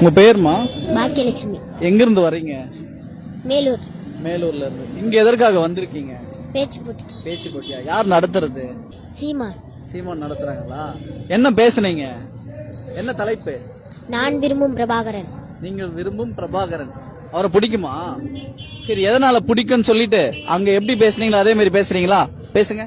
உங்க பேர்மா? பாக்கியலட்சுமி. எங்க இருந்து வர்றீங்க மேலூர். மேலூர்ல இருந்து. இங்க எதற்காக வந்திருக்கீங்க? பேச்சு போட்டி. பேச்சு போட்டியா? யார் நடத்துறது? சீமான். சீமான் நடத்துறாங்களா? என்ன பேசுனீங்க? என்ன தலைப்பு? நான் விரும்பும் பிரபாகரன். நீங்கள் விரும்பும் பிரபாகரன். அவரை பிடிக்குமா? சரி எதனால பிடிக்கும்னு சொல்லிட்டு அங்க எப்படி பேசுனீங்களோ அதே மாதிரி பேசுறீங்களா? பேசுங்க.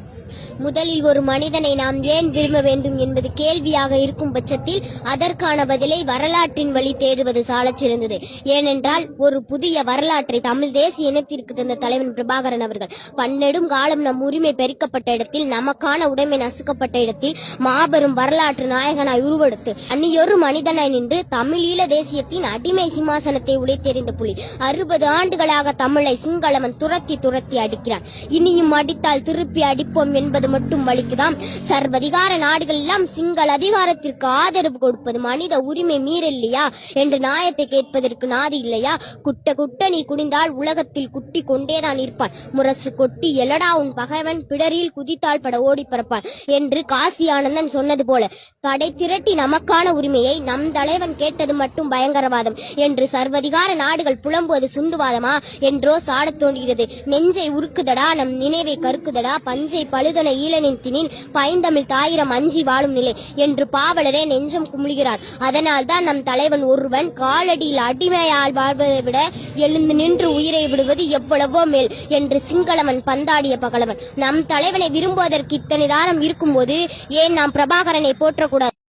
முதலில் ஒரு மனிதனை நாம் ஏன் விரும்ப வேண்டும் என்பது கேள்வியாக இருக்கும் பட்சத்தில் அதற்கான பதிலை வரலாற்றின் வழி தேடுவது சாலச்சிறந்தது ஏனென்றால் ஒரு புதிய வரலாற்றை தமிழ் தேசிய இனத்திற்கு தந்த தலைவன் பிரபாகரன் அவர்கள் பன்னெடும் காலம் நம் உரிமை பெருக்கப்பட்ட இடத்தில் நமக்கான உடைமை நசுக்கப்பட்ட இடத்தில் மாபெரும் வரலாற்று நாயகனாய் உருவெடுத்து அந்நியொரு மனிதனாய் நின்று தமிழீழ தேசியத்தின் அடிமை சிம்மாசனத்தை உடைத்தெறிந்த புலி அறுபது ஆண்டுகளாக தமிழை சிங்களவன் துரத்தி துரத்தி அடிக்கிறான். இனியும் அடித்தால் திருப்பி அடிப்போம் என்பது மட்டும் வலிக்குதாம் சர்வதிகார நாடுகள் எல்லாம் சிங்கள அதிகாரத்திற்கு ஆதரவு கொடுப்பது மனித உரிமை மீறலையா என்று நியாயத்தை கேட்பதற்கு நாதி இல்லையா? குட்ட குட்ட நீ குடிந்தால் உலகத்தில் குட்டி கொண்டேதான் இருப்பான். முரசு கொட்டி எலடா உன் பகைவன் பிடரில் குதித்தால் பட ஓடி பறப்பான் என்று காசி ஆனந்தன் சொன்னது போல. படை திரட்டி நமக்கான உரிமையை நம் தலைவன் கேட்டது மட்டும் பயங்கரவாதம் என்று சர்வதிகார நாடுகள் புலம்புவது சுண்டுவாதமா? என்றோ சாடத் தோன்றுகிறது. நெஞ்சை உருக்குதடா நம் நினைவை கருக்குதடா பஞ்சை பழு பழுதன ஈழனின் பைந்தமிழ் தாயிரம் அஞ்சி வாழும் நிலை என்று பாவலரே நெஞ்சம் குமிழ்கிறார் அதனால் தான் நம் தலைவன் ஒருவன் காலடியில் அடிமையால் வாழ்வதை விட எழுந்து நின்று உயிரை விடுவது எவ்வளவோ மேல் என்று சிங்களவன் பந்தாடிய பகலவன். நம் தலைவனை விரும்புவதற்கு இத்தனை தாரம் இருக்கும்போது ஏன் நாம் பிரபாகரனை போற்றக்கூடாது?